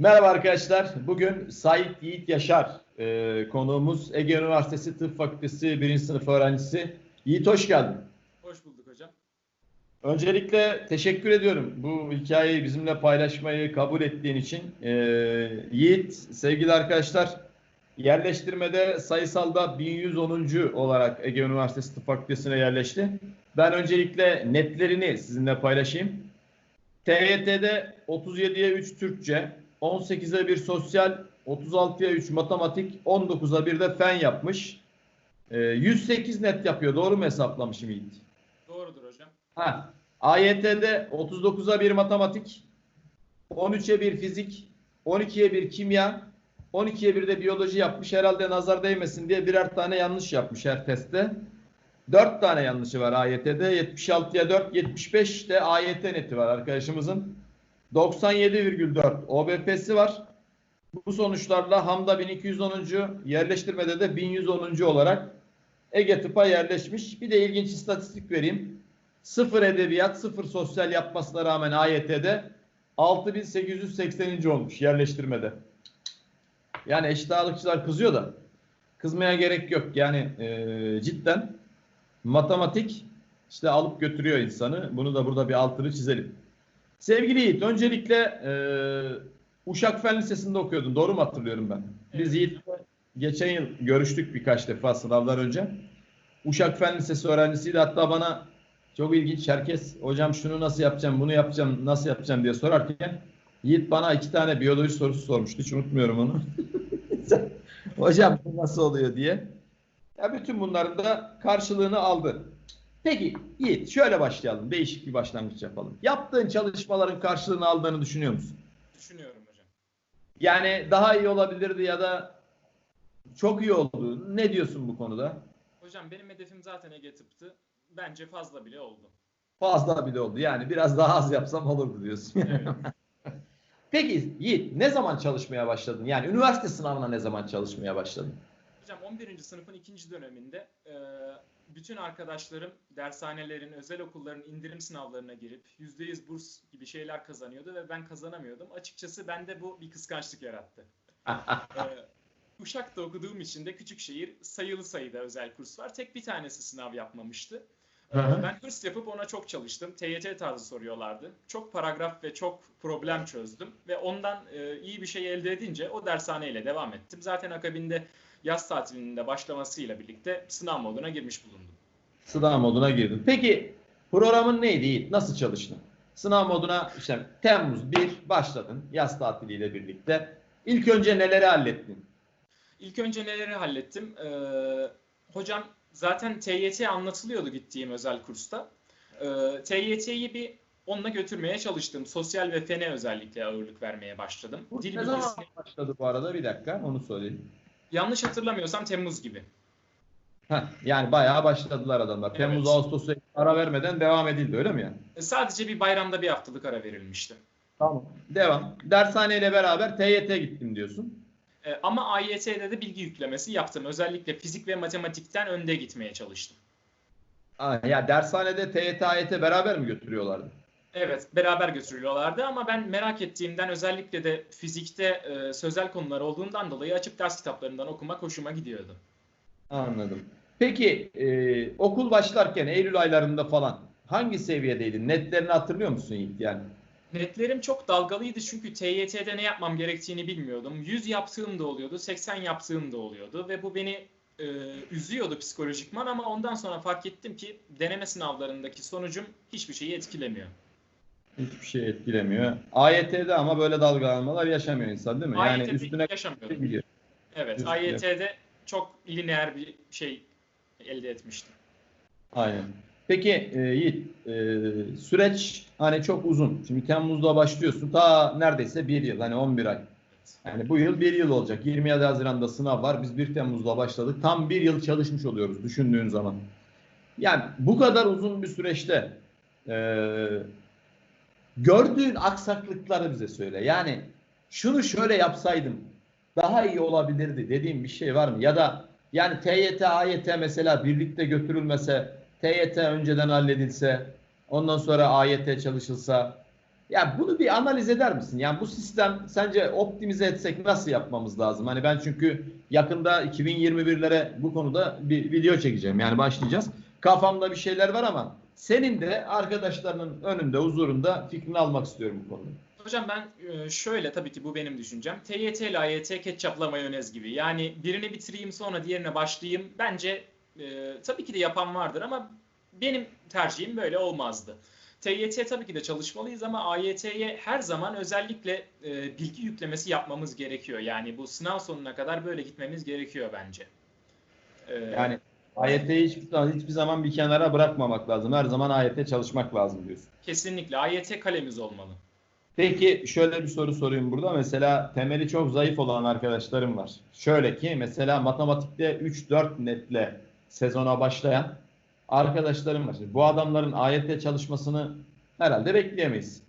Merhaba arkadaşlar. Bugün Sait Yiğit Yaşar e, konuğumuz Ege Üniversitesi Tıp Fakültesi 1. sınıf öğrencisi. Yiğit hoş geldin. Hoş bulduk hocam. Öncelikle teşekkür ediyorum bu hikayeyi bizimle paylaşmayı kabul ettiğin için. E, Yiğit sevgili arkadaşlar yerleştirmede sayısalda 1110. olarak Ege Üniversitesi Tıp Fakültesi'ne yerleşti. Ben öncelikle netlerini sizinle paylaşayım. TYT'de 37'ye 3 Türkçe, 18'e 1 sosyal, 36'ya 3 matematik, 19'a 1 de fen yapmış. Ee, 108 net yapıyor. Doğru mu hesaplamışım Yiğit? Doğrudur hocam. Ha. AYT'de 39'a 1 matematik, 13'e 1 fizik, 12'ye 1 kimya, 12'ye 1 de biyoloji yapmış. Herhalde nazar değmesin diye birer tane yanlış yapmış her testte. 4 tane yanlışı var AYT'de. 76'ya 4, 75 de AYT neti var arkadaşımızın. 97,4 OBP'si var. Bu sonuçlarla Hamda 1210. yerleştirmede de 1110. olarak Ege Tıp'a yerleşmiş. Bir de ilginç istatistik vereyim. Sıfır edebiyat, sıfır sosyal yapmasına rağmen AYT'de 6880. olmuş yerleştirmede. Yani eşit ağırlıkçılar kızıyor da kızmaya gerek yok. Yani e, cidden matematik işte alıp götürüyor insanı. Bunu da burada bir altını çizelim. Sevgili Yiğit, öncelikle e, Uşak Fen Lisesi'nde okuyordun. Doğru mu hatırlıyorum ben? Biz. Yiğit'le geçen yıl görüştük birkaç defa sınavlar önce. Uşak Fen Lisesi öğrencisiydi. Hatta bana çok ilginç herkes hocam şunu nasıl yapacağım, bunu yapacağım, nasıl yapacağım diye sorarken Yiğit bana iki tane biyoloji sorusu sormuştu. Hiç unutmuyorum onu. hocam bu nasıl oluyor diye. Ya bütün bunların da karşılığını aldı. Peki Yiğit şöyle başlayalım. Değişik bir başlangıç yapalım. Yaptığın çalışmaların karşılığını aldığını düşünüyor musun? Düşünüyorum hocam. Yani daha iyi olabilirdi ya da çok iyi oldu. Ne diyorsun bu konuda? Hocam benim hedefim zaten Ege tıptı. Bence fazla bile oldu. Fazla bile oldu. Yani biraz daha az yapsam olurdu diyorsun. Evet. Peki Yiğit ne zaman çalışmaya başladın? Yani üniversite sınavına ne zaman çalışmaya başladın? Hocam 11. sınıfın ikinci döneminde e, bütün arkadaşlarım dershanelerin, özel okulların indirim sınavlarına girip %100 burs gibi şeyler kazanıyordu ve ben kazanamıyordum. Açıkçası bende bu bir kıskançlık yarattı. E, Uşak'ta okuduğum için de küçük şehir sayılı sayıda özel kurs var. Tek bir tanesi sınav yapmamıştı. E, hı. Ben hırs yapıp ona çok çalıştım. TYT tarzı soruyorlardı. Çok paragraf ve çok problem çözdüm. Ve ondan e, iyi bir şey elde edince o dershaneyle devam ettim. Zaten akabinde yaz tatilinin de başlamasıyla birlikte sınav moduna girmiş bulundum. Sınav moduna girdin. Peki programın neydi Yiğit? Nasıl çalıştın? Sınav moduna işte Temmuz 1 başladın yaz tatiliyle birlikte. İlk önce neleri hallettin? İlk önce neleri hallettim? Ee, hocam zaten TYT anlatılıyordu gittiğim özel kursta. Ee, TYT'yi bir onunla götürmeye çalıştım. Sosyal ve fene özellikle ağırlık vermeye başladım. Bu Dil ne zaman bilgisini başladı bu arada? Bir dakika onu söyleyeyim. Yanlış hatırlamıyorsam Temmuz gibi. Heh, yani bayağı başladılar adamlar. Temmuz, Evet. Ağustos'a ara vermeden devam edildi öyle mi yani? E, Sadece bir bayramda bir haftalık ara verilmişti. Tamam. Devam. Dershaneyle beraber TYT gittim diyorsun. E, ama AYT'de de bilgi yüklemesi yaptım. Özellikle fizik ve matematikten önde gitmeye çalıştım. Aa, ya dershanede TYT, AYT beraber mi götürüyorlardı? Evet, beraber götürülüyorlardı ama ben merak ettiğimden özellikle de fizikte e, sözel konular olduğundan dolayı açık ders kitaplarından okumak hoşuma gidiyordu. Anladım. Peki e, okul başlarken Eylül aylarında falan hangi seviyedeydin? Netlerini hatırlıyor musun Yiğit yani? Netlerim çok dalgalıydı çünkü TYT'de ne yapmam gerektiğini bilmiyordum. 100 yaptığım da oluyordu, 80 yaptığım da oluyordu ve bu beni e, üzüyordu psikolojikman ama ondan sonra fark ettim ki deneme sınavlarındaki sonucum hiçbir şeyi etkilemiyor. Hiçbir şey etkilemiyor. AYT'de ama böyle dalgalanmalar yaşamıyor insan değil mi? Yani AYT'de üstüne yaşamıyordum. gidiyor. Evet, Üstüne. AYT'de çok lineer bir şey elde etmiştim. Aynen. Peki e, Yiğit, e, süreç hani çok uzun. Şimdi Temmuz'da başlıyorsun. Ta neredeyse bir yıl. Hani 11 ay. Yani bu yıl bir yıl olacak. 27 Haziran'da sınav var. Biz 1 Temmuz'da başladık. Tam bir yıl çalışmış oluyoruz düşündüğün zaman. Yani bu kadar uzun bir süreçte e, gördüğün aksaklıkları bize söyle. Yani şunu şöyle yapsaydım daha iyi olabilirdi dediğim bir şey var mı? Ya da yani TYT, AYT mesela birlikte götürülmese, TYT önceden halledilse, ondan sonra AYT çalışılsa Ya bunu bir analiz eder misin? Yani bu sistem sence optimize etsek nasıl yapmamız lazım? Hani ben çünkü yakında 2021'lere bu konuda bir video çekeceğim. Yani başlayacağız. Kafamda bir şeyler var ama senin de arkadaşlarının önünde, huzurunda fikrini almak istiyorum bu konuda. Hocam ben e, şöyle tabii ki bu benim düşüncem. TYT ile AYT ketçapla mayonez gibi. Yani birini bitireyim sonra diğerine başlayayım. Bence e, tabii ki de yapan vardır ama benim tercihim böyle olmazdı. TYT tabii ki de çalışmalıyız ama AYT'ye her zaman özellikle e, bilgi yüklemesi yapmamız gerekiyor. Yani bu sınav sonuna kadar böyle gitmemiz gerekiyor bence. E, Yani AYT'yi hiçbir hiçbir zaman bir kenara bırakmamak lazım. Her zaman AYT çalışmak lazım diyorsun. kesinlikle AYT kalemiz olmalı. Peki şöyle bir soru sorayım burada. Mesela temeli çok zayıf olan arkadaşlarım var. Şöyle ki mesela matematikte 3-4 netle sezona başlayan arkadaşlarım var. Şimdi bu adamların AYT çalışmasını herhalde bekleyemeyiz.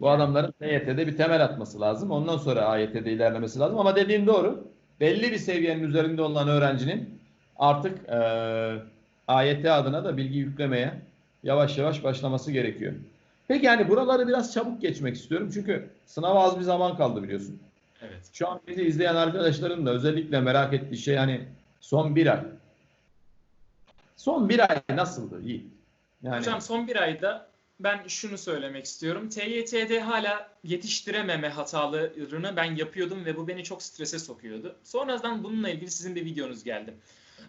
Bu adamların TYT'de bir temel atması lazım. Ondan sonra AYT'de ilerlemesi lazım. Ama dediğin doğru. Belli bir seviyenin üzerinde olan öğrencinin artık eee AYT adına da bilgi yüklemeye yavaş yavaş başlaması gerekiyor. Peki yani buraları biraz çabuk geçmek istiyorum. Çünkü sınava az bir zaman kaldı biliyorsun. Evet. Şu an bizi izleyen arkadaşların da özellikle merak ettiği şey hani son bir ay. Son bir ay nasıldı? İyi. Yani Hocam son bir ayda ben şunu söylemek istiyorum. TYT'de hala yetiştirememe hatalarını ben yapıyordum ve bu beni çok strese sokuyordu. Sonradan bununla ilgili sizin bir videonuz geldi.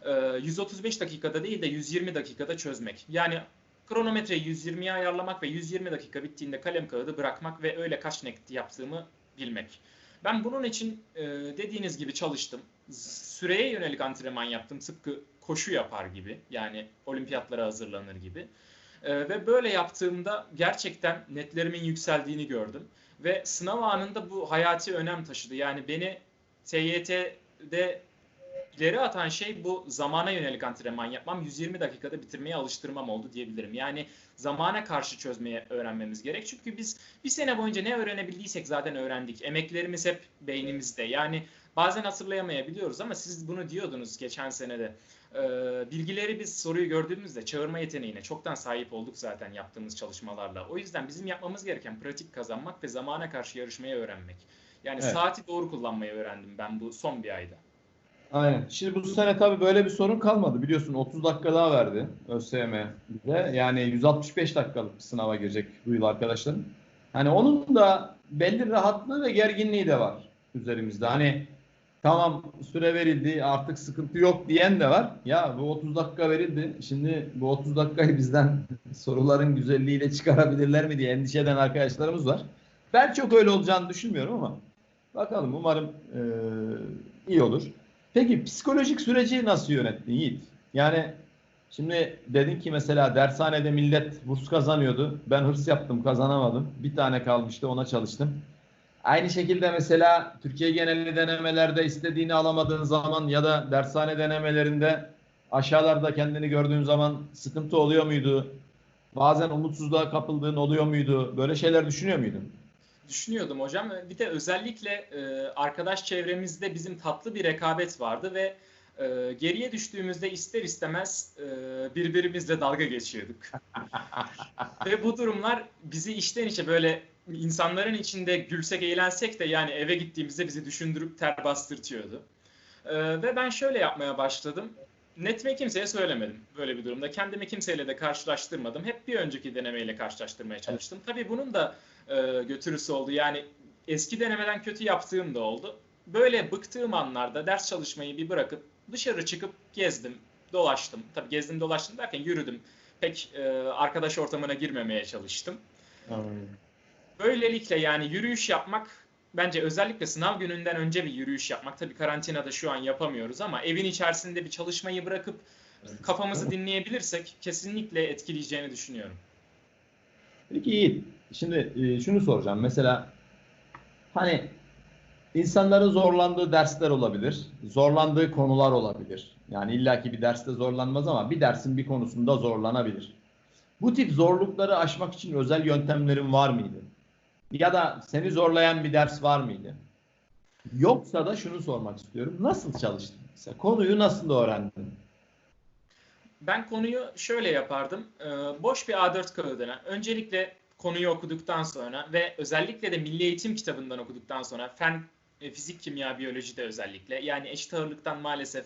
Ee, 135 dakikada değil de 120 dakikada çözmek. Yani kronometreyi 120'ye ayarlamak ve 120 dakika bittiğinde kalem kağıdı bırakmak ve öyle kaç net yaptığımı bilmek. Ben bunun için e, dediğiniz gibi çalıştım. Süreye yönelik antrenman yaptım. Tıpkı koşu yapar gibi. Yani olimpiyatlara hazırlanır gibi. Ee, ve böyle yaptığımda gerçekten netlerimin yükseldiğini gördüm. Ve sınav anında bu hayati önem taşıdı. Yani beni TYT'de ileri atan şey bu zamana yönelik antrenman yapmam. 120 dakikada bitirmeye alıştırmam oldu diyebilirim. Yani zamana karşı çözmeye öğrenmemiz gerek. Çünkü biz bir sene boyunca ne öğrenebildiysek zaten öğrendik. Emeklerimiz hep beynimizde. Yani bazen hatırlayamayabiliyoruz ama siz bunu diyordunuz geçen senede. Ee, bilgileri biz soruyu gördüğümüzde çağırma yeteneğine çoktan sahip olduk zaten yaptığımız çalışmalarla. O yüzden bizim yapmamız gereken pratik kazanmak ve zamana karşı yarışmayı öğrenmek. Yani Evet. saati doğru kullanmayı öğrendim ben bu son bir ayda. Aynen. Şimdi bu sene tabii böyle bir sorun kalmadı. Biliyorsun 30 dakika daha verdi ÖSYM bize. Yani 165 dakikalık bir sınava girecek bu yıl arkadaşlarım. Hani onun da belli rahatlığı ve gerginliği de var üzerimizde. Hani tamam süre verildi artık sıkıntı yok diyen de var. Ya bu 30 dakika verildi. Şimdi bu 30 dakikayı bizden soruların güzelliğiyle çıkarabilirler mi diye endişe eden arkadaşlarımız var. Ben çok öyle olacağını düşünmüyorum ama bakalım umarım eee, iyi olur. Peki psikolojik süreci nasıl yönettin Yiğit? Yani şimdi dedin ki mesela dershanede millet burs kazanıyordu. Ben hırs yaptım kazanamadım. Bir tane kalmıştı ona çalıştım. Aynı şekilde mesela Türkiye geneli denemelerde istediğini alamadığın zaman ya da dershane denemelerinde aşağılarda kendini gördüğün zaman sıkıntı oluyor muydu? Bazen umutsuzluğa kapıldığın oluyor muydu? Böyle şeyler düşünüyor muydun? Düşünüyordum hocam. Bir de özellikle e, arkadaş çevremizde bizim tatlı bir rekabet vardı ve e, geriye düştüğümüzde ister istemez e, birbirimizle dalga geçiyorduk. ve bu durumlar bizi içten içe böyle insanların içinde gülsek eğlensek de yani eve gittiğimizde bizi düşündürüp ter bastırtıyordu. E, ve ben şöyle yapmaya başladım. Netime kimseye söylemedim böyle bir durumda. Kendimi kimseyle de karşılaştırmadım. Hep bir önceki denemeyle karşılaştırmaya çalıştım. Tabii bunun da e, götürüsü oldu. Yani eski denemeden kötü yaptığım da oldu. Böyle bıktığım anlarda ders çalışmayı bir bırakıp dışarı çıkıp gezdim, dolaştım. Tabii gezdim dolaştım derken yürüdüm. Pek e, arkadaş ortamına girmemeye çalıştım. Böylelikle yani yürüyüş yapmak bence özellikle sınav gününden önce bir yürüyüş yapmak. Tabii karantinada şu an yapamıyoruz ama evin içerisinde bir çalışmayı bırakıp kafamızı dinleyebilirsek kesinlikle etkileyeceğini düşünüyorum. Peki Yiğit, şimdi e, şunu soracağım. Mesela hani insanların zorlandığı dersler olabilir, zorlandığı konular olabilir. Yani illaki bir derste zorlanmaz ama bir dersin bir konusunda zorlanabilir. Bu tip zorlukları aşmak için özel yöntemlerin var mıydı? Ya da seni zorlayan bir ders var mıydı? Yoksa da şunu sormak istiyorum. Nasıl çalıştın? Mesela konuyu nasıl öğrendin? Ben konuyu şöyle yapardım. Ee, boş bir A4 kağıdına öncelikle konuyu okuduktan sonra ve özellikle de Milli Eğitim kitabından okuduktan sonra fen, e, fizik, kimya, biyolojide özellikle yani eşit ağırlıktan maalesef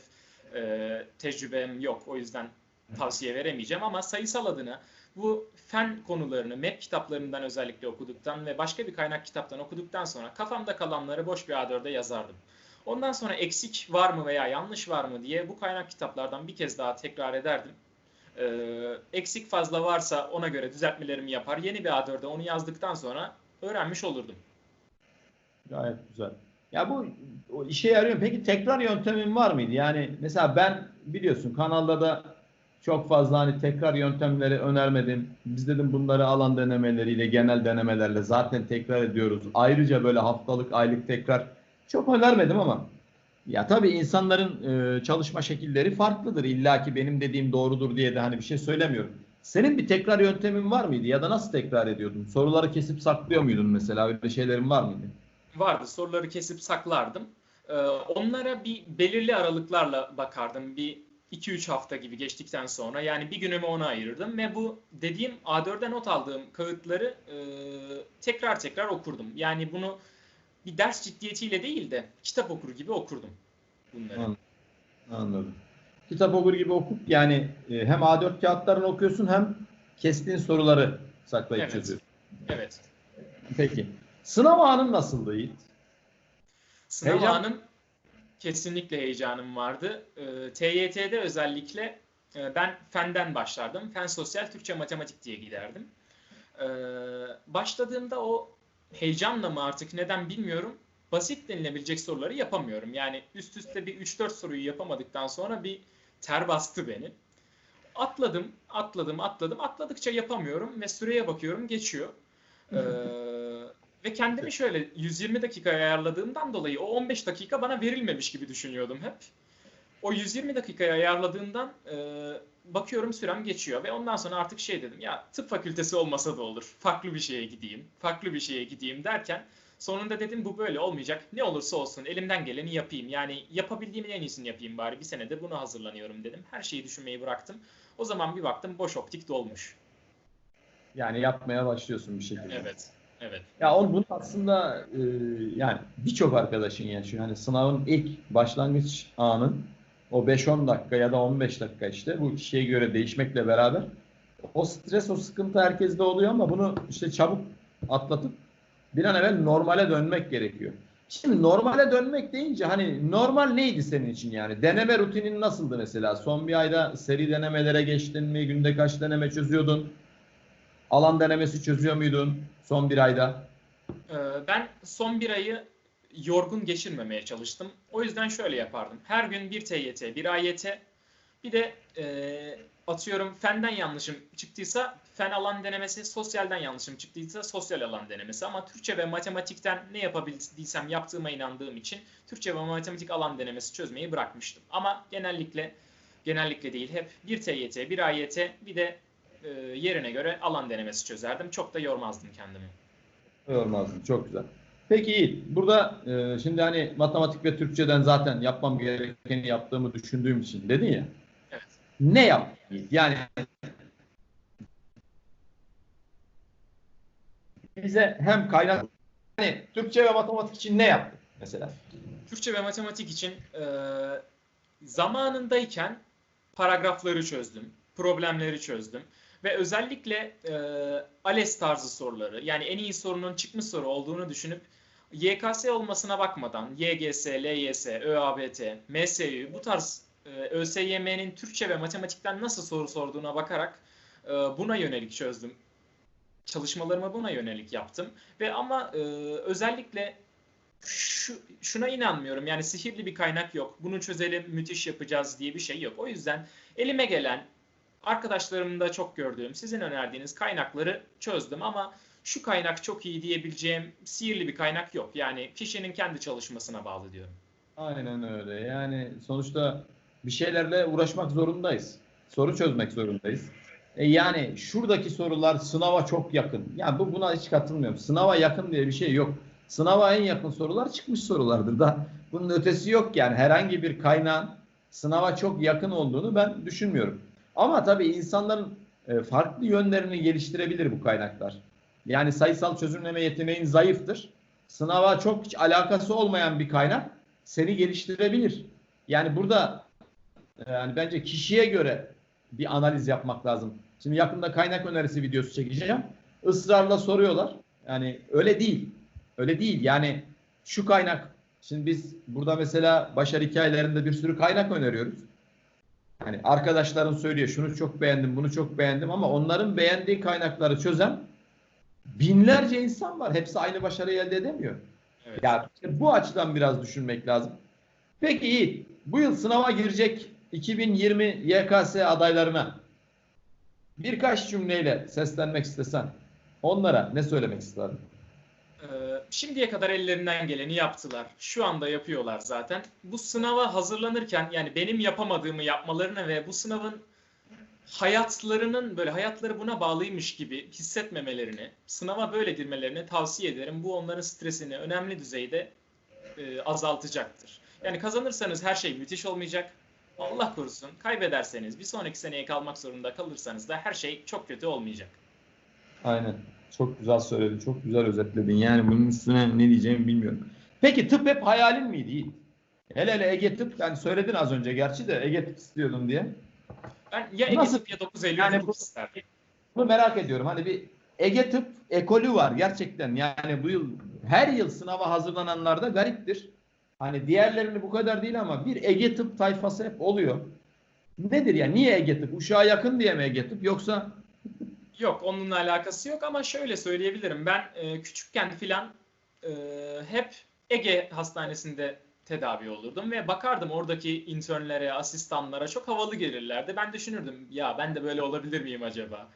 e, tecrübem yok. O yüzden tavsiye veremeyeceğim ama sayısal adına bu fen konularını MEP kitaplarından özellikle okuduktan ve başka bir kaynak kitaptan okuduktan sonra kafamda kalanları boş bir A4'e yazardım. Ondan sonra eksik var mı veya yanlış var mı diye bu kaynak kitaplardan bir kez daha tekrar ederdim. Ee, eksik fazla varsa ona göre düzeltmelerimi yapar. Yeni bir A4'e onu yazdıktan sonra öğrenmiş olurdum. Gayet güzel. Ya bu o işe yarıyor. Peki tekrar yöntemin var mıydı? Yani mesela ben biliyorsun kanalda da çok fazla hani tekrar yöntemleri önermedim. Biz dedim bunları alan denemeleriyle, genel denemelerle zaten tekrar ediyoruz. Ayrıca böyle haftalık, aylık tekrar çok önermedim ama ya tabii insanların e, çalışma şekilleri farklıdır. İlla ki benim dediğim doğrudur diye de hani bir şey söylemiyorum. Senin bir tekrar yöntemin var mıydı ya da nasıl tekrar ediyordun? Soruları kesip saklıyor muydun mesela? Öyle şeylerin var mıydı? Vardı. Soruları kesip saklardım. Ee, onlara bir belirli aralıklarla bakardım. Bir 2-3 hafta gibi geçtikten sonra yani bir günümü ona ayırırdım ve bu dediğim A4'e not aldığım kağıtları e, tekrar tekrar okurdum. Yani bunu bir ders ciddiyetiyle değil de kitap okur gibi okurdum bunları. Anladım. Anladım. Kitap okur gibi okup yani e, hem A4 kağıtlarını okuyorsun hem kestiğin soruları saklayıp Evet. çözüyorsun. Evet. Peki. Sınav anın nasıldı Yiğit? Sınav Heyecan- anım kesinlikle heyecanım vardı. Ee, TYT'de özellikle e, ben fenden başlardım. Fen sosyal Türkçe matematik diye giderdim. Ee, başladığımda o heyecanla mı artık neden bilmiyorum. Basit denilebilecek soruları yapamıyorum. Yani üst üste bir 3-4 soruyu yapamadıktan sonra bir ter bastı beni. Atladım, atladım, atladım. Atladıkça yapamıyorum ve süreye bakıyorum geçiyor. Ee, ve kendimi şöyle 120 dakikaya ayarladığımdan dolayı o 15 dakika bana verilmemiş gibi düşünüyordum hep. O 120 dakikaya ayarladığımdan e, bakıyorum sürem geçiyor ve ondan sonra artık şey dedim ya tıp fakültesi olmasa da olur. Farklı bir şeye gideyim, farklı bir şeye gideyim derken sonunda dedim bu böyle olmayacak. Ne olursa olsun elimden geleni yapayım. Yani yapabildiğimin en iyisini yapayım bari. Bir senede buna hazırlanıyorum dedim. Her şeyi düşünmeyi bıraktım. O zaman bir baktım boş optik dolmuş. Yani yapmaya başlıyorsun bir şekilde. Evet, evet. Ya on bunu aslında e, yani birçok arkadaşın yaşıyor. Yani sınavın ilk başlangıç anın o 5-10 dakika ya da 15 dakika işte bu kişiye göre değişmekle beraber o stres, o sıkıntı herkeste oluyor ama bunu işte çabuk atlatıp bir an evvel normale dönmek gerekiyor. Şimdi normale dönmek deyince hani normal neydi senin için yani? Deneme rutinin nasıldı mesela? Son bir ayda seri denemelere geçtin mi? Günde kaç deneme çözüyordun? Alan denemesi çözüyor muydun son bir ayda? Ee, Ben son bir ayı yorgun geçirmemeye çalıştım. O yüzden şöyle yapardım. Her gün bir TYT, bir AYT, bir de e, atıyorum fenden yanlışım çıktıysa fen alan denemesi, sosyalden yanlışım çıktıysa sosyal alan denemesi. Ama Türkçe ve matematikten ne yapabildiysem yaptığıma inandığım için Türkçe ve matematik alan denemesi çözmeyi bırakmıştım. Ama genellikle genellikle değil hep bir TYT, bir AYT, bir de e, yerine göre alan denemesi çözerdim. Çok da yormazdım kendimi. Yormazdım. Çok güzel. Peki Yiğit, burada e, şimdi hani matematik ve Türkçeden zaten yapmam gerekeni yaptığımı düşündüğüm için dedin ya. Evet. Ne Yiğit? Yani bize hem kaynak hani Türkçe ve matematik için ne yaptın mesela? Türkçe ve matematik için e, zamanındayken paragrafları çözdüm, problemleri çözdüm ve özellikle e, ALES tarzı soruları yani en iyi sorunun çıkmış soru olduğunu düşünüp YKS olmasına bakmadan YGS, LYS, ÖABT, MSÜ bu tarz e, ÖSYM'nin Türkçe ve matematikten nasıl soru sorduğuna bakarak e, buna yönelik çözdüm. Çalışmalarımı buna yönelik yaptım ve ama e, özellikle şu, şuna inanmıyorum. Yani sihirli bir kaynak yok. Bunu çözelim, müthiş yapacağız diye bir şey yok. O yüzden elime gelen, arkadaşlarımda çok gördüğüm, sizin önerdiğiniz kaynakları çözdüm ama şu kaynak çok iyi diyebileceğim sihirli bir kaynak yok. Yani kişinin kendi çalışmasına bağlı diyorum. Aynen öyle. Yani sonuçta bir şeylerle uğraşmak zorundayız. Soru çözmek zorundayız. E yani şuradaki sorular sınava çok yakın. Yani bu buna hiç katılmıyorum. Sınava yakın diye bir şey yok. Sınava en yakın sorular çıkmış sorulardır da bunun ötesi yok yani herhangi bir kaynağın sınava çok yakın olduğunu ben düşünmüyorum. Ama tabii insanların e, farklı yönlerini geliştirebilir bu kaynaklar. Yani sayısal çözümleme yeteneğin zayıftır. Sınava çok hiç alakası olmayan bir kaynak seni geliştirebilir. Yani burada e, yani bence kişiye göre bir analiz yapmak lazım. Şimdi yakında kaynak önerisi videosu çekeceğim. Israrla soruyorlar. Yani öyle değil. Öyle değil. Yani şu kaynak şimdi biz burada mesela başarı hikayelerinde bir sürü kaynak öneriyoruz. Hani arkadaşların söylüyor şunu çok beğendim, bunu çok beğendim ama onların beğendiği kaynakları çözen binlerce insan var. Hepsi aynı başarıyı elde edemiyor. Evet. Ya işte bu açıdan biraz düşünmek lazım. Peki iyi. Bu yıl sınava girecek 2020 YKS adaylarına birkaç cümleyle seslenmek istesen onlara ne söylemek isterdin? Ee, Şimdiye kadar ellerinden geleni yaptılar. Şu anda yapıyorlar zaten. Bu sınava hazırlanırken yani benim yapamadığımı yapmalarını ve bu sınavın hayatlarının böyle hayatları buna bağlıymış gibi hissetmemelerini, sınava böyle girmelerini tavsiye ederim. Bu onların stresini önemli düzeyde e, azaltacaktır. Yani kazanırsanız her şey müthiş olmayacak. Allah korusun. Kaybederseniz, bir sonraki seneye kalmak zorunda kalırsanız da her şey çok kötü olmayacak. Aynen. Çok güzel söyledin. Çok güzel özetledin. Yani bunun üstüne ne diyeceğimi bilmiyorum. Peki tıp hep hayalin miydi? Hele hele Ege tıp. Yani söyledin az önce gerçi de Ege tıp istiyordum diye. Ben ya Ege Nasıl- Tıp ya 9 Eylül Yani yani bu- isterdim. Bunu merak ediyorum. Hani bir Ege tıp ekolü var gerçekten. Yani bu yıl her yıl sınava hazırlananlar da gariptir. Hani diğerlerini bu kadar değil ama bir Ege tıp tayfası hep oluyor. Nedir ya? Niye Ege tıp? Uşağa yakın diye mi Ege tıp? Yoksa Yok onunla alakası yok ama şöyle söyleyebilirim. Ben e, küçükken filan e, hep Ege Hastanesi'nde tedavi olurdum ve bakardım oradaki internlere, asistanlara çok havalı gelirlerdi. Ben düşünürdüm ya ben de böyle olabilir miyim acaba?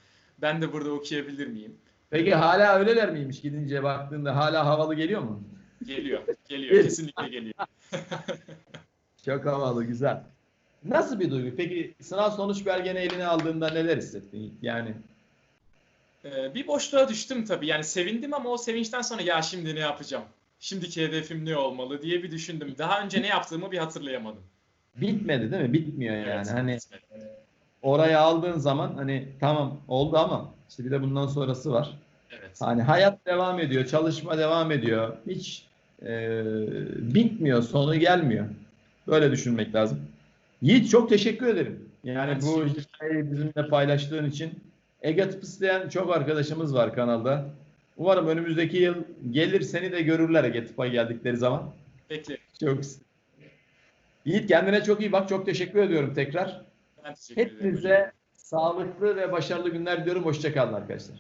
Ben de burada okuyabilir miyim? peki hala öyleler miymiş gidince baktığında hala havalı geliyor mu? Geliyor, geliyor, kesinlikle geliyor. Çok havalı, güzel. Nasıl bir duygu? Peki sınav sonuç belgeni eline aldığında neler hissettin? Yani E, bir boşluğa düştüm tabii. Yani sevindim ama o sevinçten sonra ya şimdi ne yapacağım? Şimdiki hedefim ne olmalı diye bir düşündüm. Daha önce ne yaptığımı bir hatırlayamadım. bitmedi değil mi? Bitmiyor yani. Evet, Hani bitmedi. oraya aldığın zaman hani tamam oldu ama işte bir de bundan sonrası var. Evet. Hani hayat devam ediyor, çalışma devam ediyor. Hiç e, bitmiyor, sonu gelmiyor. Böyle düşünmek lazım. Yiğit çok teşekkür ederim. Yani Ben bu hikayeyi bizimle paylaştığın için. Ege tıp isteyen çok arkadaşımız var kanalda. Umarım önümüzdeki yıl gelir seni de görürler Ege tıpa geldikleri zaman. Bekle. Çok Yiğit kendine çok iyi bak. Çok teşekkür ediyorum tekrar. Ben teşekkür ederim. Hepinize sağlıklı ve başarılı günler diliyorum. Hoşçakalın arkadaşlar.